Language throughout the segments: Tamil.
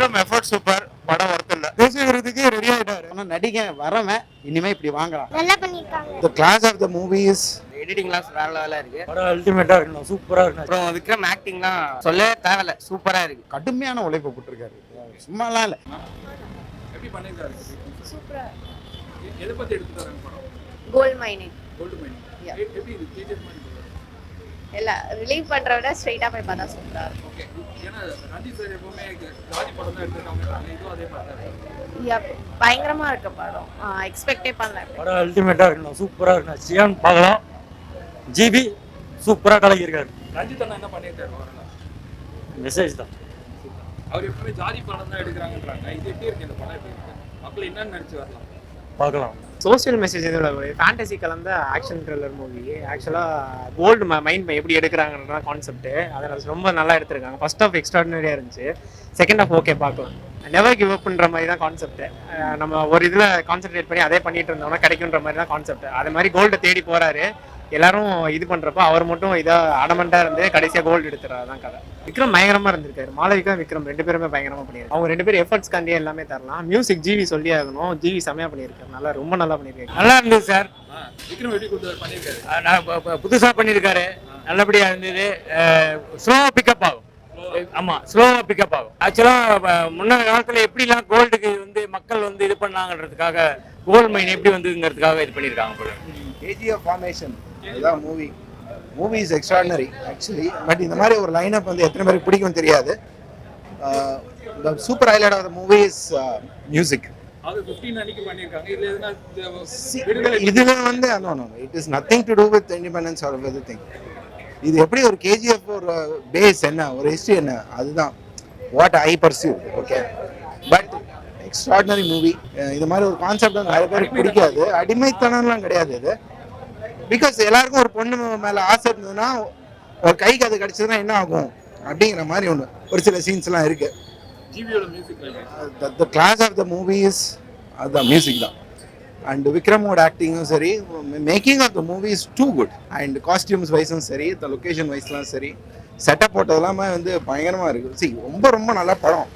விக்ரம் எஃபர்ட் சூப்பர் படம் ஒர்த் இல்ல தேசிய விருதுக்கு ரெடி ஆயிட்டாரு. ஆனா நடிகை வரவன் இனிமே இப்படி வாங்கலாம். நல்லா பண்ணியிருக்காங்க the class of the movies எடிட்டிங்லாம் வேற லெவலாக இருக்கு. படம் அல்டிமேட்டா இருக்கணும். சூப்பரா இருக்கணும். அப்புறம் விக்ரம் ஆக்டிங்லாம் சொல்லவே தேவையில்ல. சூப்பரா இருக்கு. கடுமையான உழைப்பு போட்டிருக்காரு. சும்மாலாம் இல்ல. எப்படி பண்ணிருக்காரு? சூப்பரா எதை பத்தி எடுத்துட்டு வராங்க படம்? Gold mining gold mine Yeah. எப்படி இது? கேஜிஎஃப் மாதிரி இல்ல ரிலீவ் பண்ற விட ஸ்ட்ரைட்டா போய் பார்த்தா சூப்பரா இருக்கும். பயங்கரமா இருக்கு படம். எக்ஸ்பெக்டே பண்ணல. படம் அல்டிமேட்டா இருக்கணும் சூப்பரா இருக்கணும். சியான் பார்க்கலாம். ஜிபி சூப்பரா கலக்கியிருக்காரு. ரஞ்சித் அண்ணா என்ன வரல மெசேஜ் தான். அவர் எப்பவுமே ஜாதி படம் தான் எடுக்கிறாங்கன்றாங்க. இது எப்படி இருக்கு? இந்த படம் எப்படி இருக்கு? மக்கள் என்னன்னு நினைச்சு வரலாம். பார்க்கலாம். சோஷியல் மெசேஜ் எதுவும் ஃபேண்டசி கலந்த ஆக்ஷன் த்ரில்லர் மூவி ஆக்சுவலாக கோல்டு மைண்ட் எப்படி எடுக்கிறாங்கன்ற கான்செப்ட் அதை ரொம்ப நல்லா எடுத்திருக்காங்க. ஃபர்ஸ்ட் ஆஃப் எக்ஸ்ட்ராடினரியாக இருந்துச்சு. செகண்ட் ஆஃப் ஓகே பார்க்கலாம். நெவர் கிவ் அப்ன்ற மாதிரி தான் கான்செப்ட் நம்ம ஒரு இதில் கான்சென்ட்ரேட் பண்ணி அதே பண்ணிட்டு இருந்தோம்னா கிடைக்குன்ற மாதிரி தான் கான்செப்ட் அது மாதிரி கோல்டு தேடி போறாரு. எல்லாரும் இது பண்றப்ப அவர் மட்டும் இதா அடமெண்டா இருந்து கடைசியா கோல்டு எடுத்துறாரு தான் கதை. விக்ரம் பயங்கரமா இருந்திருக்காரு. மாளவிகா விக்ரம் ரெண்டு பேருமே பயங்கரமா பண்ணியிருக்காங்க. அவங்க ரெண்டு பேரும் எஃபர்ட்ஸ் காண்டி எல்லாமே தரலாம். மியூசிக் ஜிவி சொல்லி ஆகணும். ஜிவி செமையா பண்ணியிருக்காரு. நல்லா ரொம்ப நல்லா பண்ணியிருக்காரு. நல்லா இருந்தது சார். விக்ரம் எப்படி பண்ணியிருக்காரு. அஹ் நான் ப- ப- புதுசா பண்ணியிருக்காரு. நல்லபடியா இருந்தது. ஸ்லோவா பிக்கப் ஆகும். ஆமா ஸ்லோவா பிக்கப் ஆகும். ஆக்சுவலா முன்ன காலத்துல எப்படிலாம் கோல்டுக்கு வந்து மக்கள் வந்து இது பண்ணாங்கன்றதுக்காக கோல்டு மைன் எப்படி வந்ததுங்கிறதுக்காக இது பண்ணியிருக்காங்க போல. கேஜிஎஃப் ஃபார்மேஷன் இதுதான் movie movie is extraordinary actually but இந்த மாதிரி ஒரு லைனப் வந்து எத்தனை பேருக்கு பிடிக்கும் தெரியாது. The super highlight of the movie is music அது 15 அன்னைக்கு பண்ணியிருக்காங்க. இதுல எதுனா இந்த விடுதலை இதுல வந்து it is nothing to do with independence or everything இது எப்படி ஒரு கேஜிஎஃப் ஒரு பேஸ் என்ன ஒரு ஹிஸ்ட்ரி என்ன அதுதான். What I pursue okay but extraordinary movie இது மாதிரி ஒரு கான்செப்ட் வந்து நிறைய பேருக்கு பிடிக்காது. அடிமைத்தனம்லாம் கிடையாது இது. பிகாஸ் எல்லாருக்கும் ஒரு பொண்ணு மேல ஆசை இருந்ததுன்னா ஒரு கைக்கு அது கிடைச்சதுன்னா என்ன ஆகும்? அப்படிங்கிற மாதிரி ஒன்று ஒரு சில சீன்ஸ்லாம் இருக்கு. ஜிவியோட music the class of the movies அதுதான் மியூசிக் தான் அண்ட் விக்ரமோட ஆக்டிங்கும் சரி making of the movies too good and costumes வைஸும் சரி த லொக்கேஷன் வைஸ்லாம் சரி செட்டப் போட்டதெல்லாமே வந்து பயங்கரமாக இருக்குது சி ரொம்ப ரொம்ப நல்ல படம்.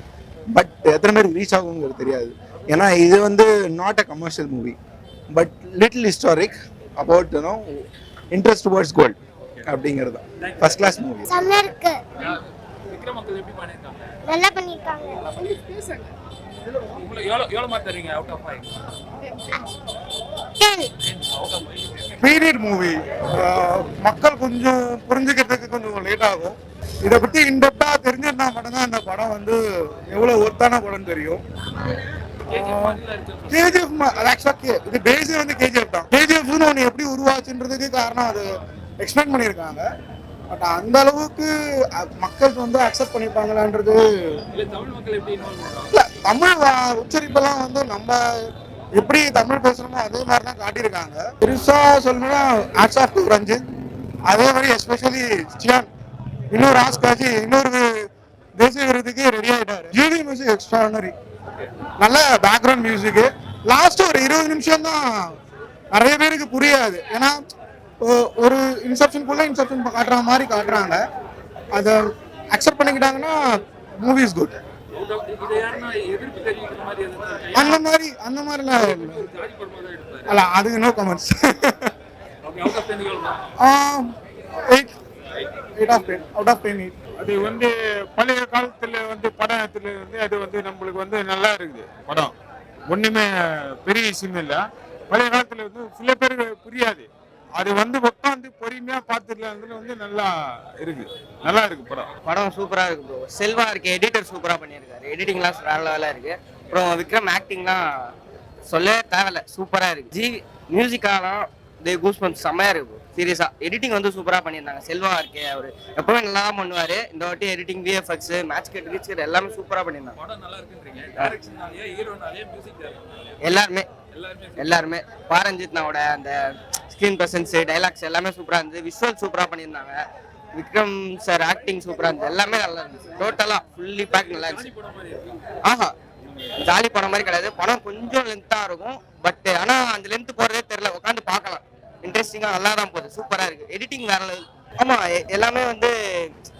பட் எத்தனை பேருக்கு ரீச் ஆகுங்கிறது தெரியாது. ஏன்னா இது வந்து not a commercial movie but little historic about you know interest towards gold அப்படிங்கிறது. தான் ஃபர்ஸ்ட் கிளாஸ் மூவி செம்மையா இருக்கு. விக்ரம் எப்படி நல்லா பீரியட் மூவி மக்கள் கொஞ்சம் புரிஞ்சுக்கிறதுக்கு கொஞ்சம் லேட் ஆகும். இதை பத்தி இன்டெப்டா தெரிஞ்சிருந்தா மட்டும்தான் இந்த படம் வந்து எவ்வளவு ஒர்த்தான படம் தெரியும். கேஜிஎஃப் ஆக்சுவலா இது பேஸே வந்து கேஜிஎஃப் தான். கேஜிஎஃப்னு ஒன்று எப்படி உருவாச்சுன்றதுக்கு காரணம் அது எக்ஸ்பிளைன் பண்ணியிருக்காங்க. பட் அந்த அளவுக்கு மக்கள் வந்து அக்செப்ட் பண்ணிப்பாங்களான்றது இல்லை தமிழ் உச்சரிப்பெல்லாம் வந்து நம்ம எப்படி தமிழ் பேசுறோமோ அதே மாதிரி தான் காட்டியிருக்காங்க. பெருசா சொல்லணும்னா ஆட்ஸ் ஆஃப் டு ரஞ்சித். அதே மாதிரி எஸ்பெஷலி சியான். இன்னொரு ஆஸ்காஜி இன்னொரு தேசிய விருதுக்கு ரெடி ஆயிட்டாரு. ஜிவி மியூசிக் எக்ஸ்ட்ரானரி நல்ல பேக்ரவுண்ட் மியூசிக் லாஸ்ட் ஒரு இருபது நிமிஷம் தான் நிறைய பேருக்கு புரியாது. ஏன்னா ஒரு இன்செப்ஷனுக்குள்ள இன்செப்ஷன் காட்டுற மாதிரி காட்டுறாங்க. அதை அக்செப்ட் பண்ணிக்கிட்டாங்கன்னா மூவி இஸ் குட்? அந்த மாதிரி அந்த மாதிரிலாம் அல்ல அது no comments eight of ten out of ten eight அது வந்து பழைய காலத்துல வந்து படத்துல வந்து அது வந்து நம்மளுக்கு வந்து நல்லா இருக்குது படம். ஒண்ணுமே பெரிய விஷயம் இல்லை. பழைய காலத்துல வந்து சில பேருக்கு புரியாது. அது வந்து உட்காந்து பொறுமையா பார்த்துட்டு வந்து நல்லா இருக்கு. நல்லா இருக்கு படம். படம் சூப்பரா இருக்கு ப்ரோ செல்வா இருக்கு எடிட்டர் சூப்பரா பண்ணியிருக்காரு. எடிட்டிங்லாம் நல்லா இருக்கு. அப்புறம் விக்ரம் ஆக்டிங்லாம் சொல்லவே தேவையில்ல. சூப்பரா இருக்கு. ஜி மியூசிக்காலாம் தே கூஸ் பம்ப் செம்மையா இருக்கு சீரியஸா எடிட்டிங் வந்து சூப்பரா பண்ணியிருந்தாங்க. செல்வா இருக்கே அவரு. எப்பவுமே நல்லா தான் பண்ணுவாரு. இந்த வாட்டி editing VFX match cut reach எல்லாமே சூப்பரா பண்ணியிருந்தாங்க. எல்லாருமே. எல்லாருமே பாரஞ்சித்னாவோட அந்த ஸ்கிரீன் பிரசன்ஸ் டைலாக்ஸ் எல்லாமே சூப்பரா இருந்தது விஷுவல் சூப்பரா பண்ணியிருந்தாங்க. விக்ரம் சார் ஆக்டிங் சூப்பரா இருந்தது எல்லாமே நல்லா இருந்துச்சு. டோட்டலா ஃபுல்லி பேக் நல்லா இருந்துச்சு. ஆஹா. ஜாலி படம் மாதிரி கிடையாது. படம் கொஞ்சம் லென்த்தா இருக்கும். பட் ஆனா அந்த லென்த் போறதே தெரியல நல்லா தான் போகுது சூப்பராக இருக்கு. எடிட்டிங் வேற லெவல் ஆமா எல்லாமே வந்து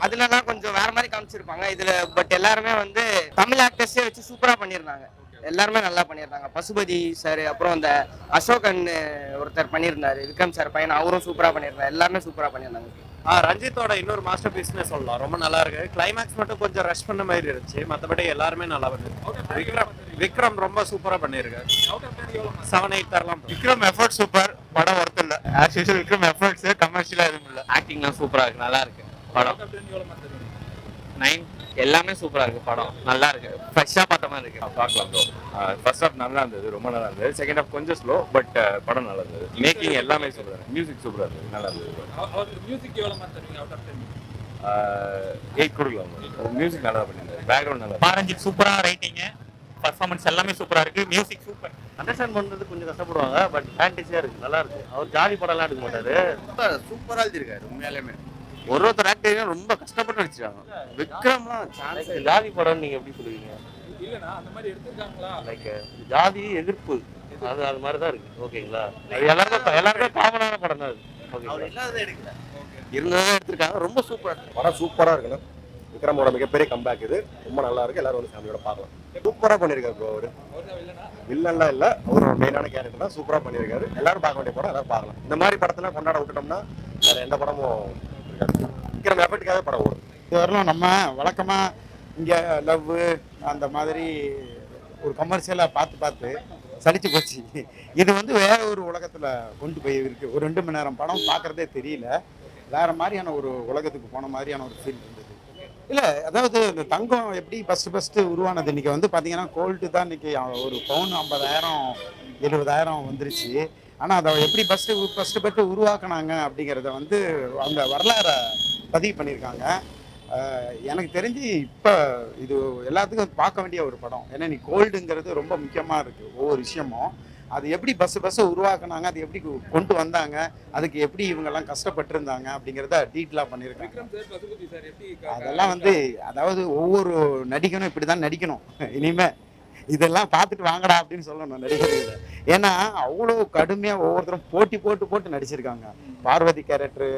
அதுலலாம் கொஞ்சம் வேற மாதிரி காமிச்சிருப்பாங்க. இதுல பட் எல்லாருமே வந்து தமிழ் ஆக்டர்ஸே வச்சு சூப்பரா பண்ணியிருந்தாங்க. எல்லாருமே நல்லா பண்ணியிருந்தாங்க. பசுபதி சார் அப்புறம் அந்த அசோகன் ஒருத்தர் பண்ணியிருந்தாரு. விக்ரம் சார் பையன் அவரும் சூப்பரா பண்ணியிருந்தாரு. எல்லாருமே சூப்பராக பண்ணியிருந்தாங்க. ரஞ்சித்தோட இன்னொரு மாஸ்டர் பீஸ்னே சொல்லலாம். ரொம்ப நல்லா இருக்கு. கிளைமேக்ஸ் மட்டும் கொஞ்சம் ரஷ் பண்ண மாதிரி இருந்துச்சு. மற்றபடி எல்லாருமே நல்லா பண்ணிருக்கு விக்ரம் விக்ரம் ரொம்ப சூப்பரா பண்ணியிருக்காரு செவன் எயிட் தரலாம். விக்ரம் எஃபர்ட் சூப்பர் படம் ஒர்த் இல்ல. ஆஸ் யூஷுவல் விக்ரம் எஃபர்ட்ஸ் கமர்ஷியலா எதுவும் இல்ல. ஆக்டிங்லாம் சூப்பரா இருக்கு. நல்லா இருக்கு. படம். நைன் எல்லாமே சூப்பரா இருக்கு படம். நல்லா இருக்கு. ஃப்ரெஷ்ஷா பார்த்த மாதிரி இருக்கு. பார்க்கலாம் ப்ரோ ஃபர்ஸ்ட் ஹாஃப் நல்லா இருந்தது. ரொம்ப நல்லா இருந்தது. செகண்ட் ஹாஃப் கொஞ்சம் ஸ்லோ பட் படம் நல்லா இருந்தது. மேக்கிங் எல்லாமே சூப்பரா இருந்தது மியூசிக் சூப்பரா இருந்தது. நல்லா இருந்தது அவருக்கு மியூசிக் எவ்வளவு மார்க் தருவீங்க? அவுட் ஆஃப் 10 எயிட் கொடுக்கலாம் மியூசிக் நல்லா பண்ணியிருந்தாரு. பேக்ரவுண்ட் நல்லா பாரஞ்சித் சூப்பரா ரைட்டிங் பர்ஃபார்மன்ஸ் எல்லாமே சூப்பரா இருக்கு. மியூசிக் சூப்பர் அண்டர்ஸ்டாண்ட் பண்றது கொஞ்சம் கஷ்டப்படுவாங்க பட் ஃபேண்டசியா இருக்கு. நல்லா இருக்கு. அவர் ஜாதி படம்லாம் எடுக்க மாட்டாரு. சூப்பரா எழுதிருக்காரு உண்மையாலுமே. ஒரு ஒருத்தர் ஆக்டரையும் ரொம்ப கஷ்டப்பட்டு நடிச்சிருக்காங்க. விக்ரம்லாம் சான்ஸ் ஜாதி படம் நீங்க எப்படி சொல்லுவீங்க? இல்லனா அந்த மாதிரி எடுத்திருக்காங்களா? லைக் ஜாதி எதிர்ப்பு. அது அது மாதிரி தான் இருக்கு. ஓகேங்களா? அது எல்லாருக்கும் எல்லாருக்கும் காமனான படம் தான் அது. ஓகேங்களா? இல்லாததை எடுக்கல. இருந்ததை எடுத்திருக்காங்க. ரொம்ப சூப்பரா படம் சூப்பரா இருக்குண்ணா விக்ரமோட மிகப்பெரிய கம்பேக் இது. ரொம்ப நல்லா இருக்கு. எல்லாரும் வந்து ஃபேமிலியோட பார்க்கலாம். சூப்பரா பண்ணிருக்காரு ப்ரோ அவரு. வில்லன்லாம் இல்ல. அவர் ஒரு மெயினான கேரக்டர் தான். சூப்பரா பண்ணிருக்காரு. எல்லாரும் பார்க்க வேண்டிய படம் எல்லாரும் பார்க்கலாம். இந்த மாதிரி படத்தெல்லாம் கொண்டாட விட்டுட்டோம்னா வேற எந்த படமும் இருக்கிற எஃபர்ட்டுக்காக படம் ஓடும். இது வரலாம். நம்ம வழக்கமாக இங்கே லவ் அந்த மாதிரி ஒரு கமர்ஷியலாக பார்த்து பார்த்து சளிச்சு போச்சு. இது வந்து வேற ஒரு உலகத்தில் கொண்டு போய் இருக்கு. ஒரு ரெண்டு மணி நேரம் படம் பார்க்குறதே தெரியல. வேற மாதிரியான ஒரு உலகத்துக்கு போன மாதிரியான ஒரு ஃபீல் இருந்தது. இல்லை அதாவது இந்த தங்கம் எப்படி ஃபஸ்ட்டு ஃபஸ்ட்டு உருவானது? இன்னைக்கு வந்து பார்த்தீங்கன்னா கோல்டு தான் இன்றைக்கி ஒரு பவுன் ஐம்பதாயிரம் எழுபதாயிரம் வந்துருச்சு. ஆனா அதை எப்படி ஃபர்ஸ்ட் ஃபர்ஸ்ட் ஃபர்ஸ்ட் உருவாக்குனாங்க அப்படிங்கிறத வந்து அந்த வரலாறை பதிவு பண்ணியிருக்காங்க. எனக்கு தெரிஞ்சு இப்போ இது எல்லாத்துக்கும் பார்க்க வேண்டிய ஒரு படம். ஏன்னா நீ கோல்டுங்கிறது ரொம்ப முக்கியமாக இருக்குது ஒவ்வொரு விஷயமும். அது எப்படி பஸ் பஸ்ஸை உருவாக்குனாங்க அது எப்படி கொண்டு வந்தாங்க அதுக்கு எப்படி இவங்கெல்லாம் கஷ்டப்பட்டிருந்தாங்க அப்படிங்கிறத டீட்டெயிலாக பண்ணியிருக்காங்க. அதெல்லாம் வந்து அதாவது ஒவ்வொரு நடிகனும் இப்படி தான் நடிக்கணும். இனிமே இதெல்லாம் பார்த்துட்டு வாங்கடா அப்படின்னு சொல்லணும் நடிகர்கள். ஏன்னா அவ்வளோ கடுமையாக ஒவ்வொருத்தரும் போட்டி போட்டு போட்டு நடிச்சிருக்காங்க. பார்வதி கேரக்டரு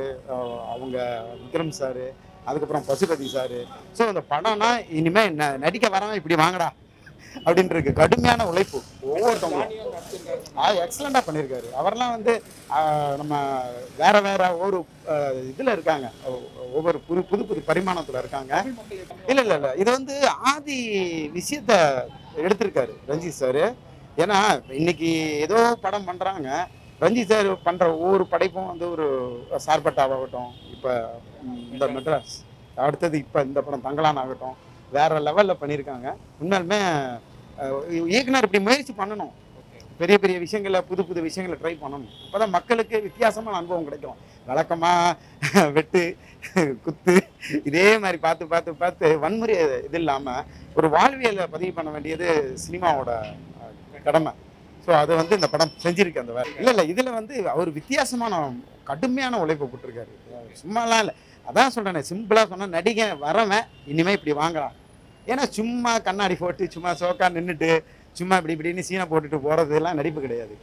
அவங்க விக்ரம் சாரு அதுக்கப்புறம் பசுபதி சாரு. ஸோ அந்த படம்னா இனிமேல் ந- நடிக்க வரவன் இப்படி வாங்கடா அப்படின்னு இருக்கு கடுமையான உழைப்பு ஒவ்வொருத்தவங்களும். ஆ எக்ஸலண்டாக பண்ணியிருக்காரு அவரெல்லாம் வந்து நம்ம வேற வேற ஒரு இதில் இருக்காங்க. ஒவ்வொரு புது புது புது பரிமாணத்தில் இருக்காங்க. இல்லை இல்லை இல்லை. இது வந்து ஆதி விஷயத்த எடுத்திருக்காரு ரஞ்சித் சார். ஏன்னா இன்னைக்கு ஏதோ படம் பண்ணுறாங்க ரஞ்சித் சார் பண்ணுற ஒவ்வொரு படைப்பும் வந்து ஒரு சார்பட்டாவாகட்டும் இப்போ இந்த மெட்ராஸ் அடுத்தது இப்போ இந்த படம் தங்கலான் ஆகட்டும் வேற லெவலில் பண்ணியிருக்காங்க உண்மையாலுமே இயக்குனர் இப்படி முயற்சி பண்ணணும். பெரிய பெரிய விஷயங்களை புது புது விஷயங்களை ட்ரை பண்ணணும். அப்பதான் மக்களுக்கு வித்தியாசமான அனுபவம் கிடைக்கும். வழக்கமாக வெட்டு குத்து இதே மாதிரி பார்த்து பார்த்து பார்த்து வன்முறை இது இல்லாமல் ஒரு வாழ்வியலை பதிவு பண்ண வேண்டியது சினிமாவோட கடமை. ஸோ அதை வந்து இந்த படம் செஞ்சிருக்கு அந்த வேலை. இல்லை இல்லை இதில் வந்து அவர் வித்தியாசமான கடுமையான உழைப்பு போட்டிருக்காரு. சும்மாலாம் இல்லை. அதான் சொல்கிறேன் சிம்பிளாக சொன்னால் நடிகை வரவன் இனிமேல் இப்படி வாங்கலாம். ஏன்னா சும்மா கண்ணாடி போட்டு சும்மா சோக்கா நின்றுட்டு சும்மா இப்படி இப்படின்னு சீனை போட்டுட்டு போகிறதுலாம் நடிப்பு கிடையாது.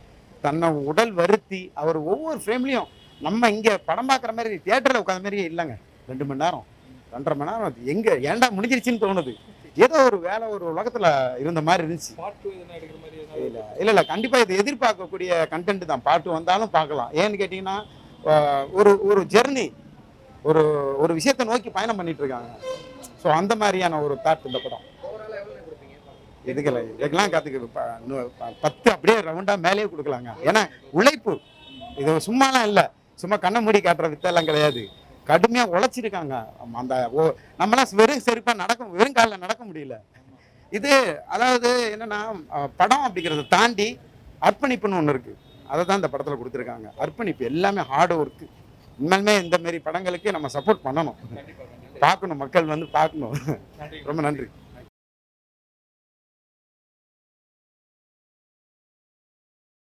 தன்னை உடல் வருத்தி அவர் ஒவ்வொரு ஃப்ரேம்லேயும் நம்ம இங்கே படம் பார்க்குற மாதிரி தியேட்டரில் உட்காந்த மாதிரியே இல்லைங்க. ரெண்டு மணி நேரம் ரெண்டரை மணி நேரம் எங்கே ஏன்டா முடிஞ்சிருச்சுன்னு தோணுது. ஏதோ ஒரு வேலை ஒரு உலகத்தில் இருந்த மாதிரி இருந்துச்சு. இல்ல இல்ல இல்ல. கண்டிப்பா இது எதிர்பார்க்கக்கூடிய கண்டென்ட் தான். பாட்டு வந்தாலும் பார்க்கலாம். ஏன்னு கேட்டீங்கன்னா ஒரு ஒரு ஜெர்னி ஒரு ஒரு விஷயத்தை நோக்கி பயணம் பண்ணிட்டு இருக்காங்க ஸோ அந்த மாதிரியான ஒரு தாட் இந்த படம். இதுக்கல இதுக்கெல்லாம் கற்றுக்கு பத்து அப்படியே ரவுண்டா மேலேயே கொடுக்கலாங்க. ஏன்னா உழைப்பு. இது சும்மாலாம் இல்லை. சும்மா கண்ணை மூடி காட்டுற வித்தெல்லாம் கிடையாது. கடுமையாக உழைச்சிருக்காங்க. அந்த ஓ- நம்மலாம் வெறும் செருப்பா நடக்க வெறும் காலில் நடக்க முடியல. இது அதாவது என்னன்னா படம் அப்படிங்கிறத தாண்டி அர்ப்பணிப்புன்னு ஒன்று இருக்குது அதை தான் இந்த படத்தில் கொடுத்துருக்காங்க. அர்ப்பணிப்பு எல்லாமே ஹார்ட் ஒர்க்கு உண்மையுமே இந்த மாரி படங்களுக்கு நம்ம சப்போர்ட் பண்ணணும். பார்க்கணும். மக்கள் வந்து பார்க்கணும். ரொம்ப நன்றி.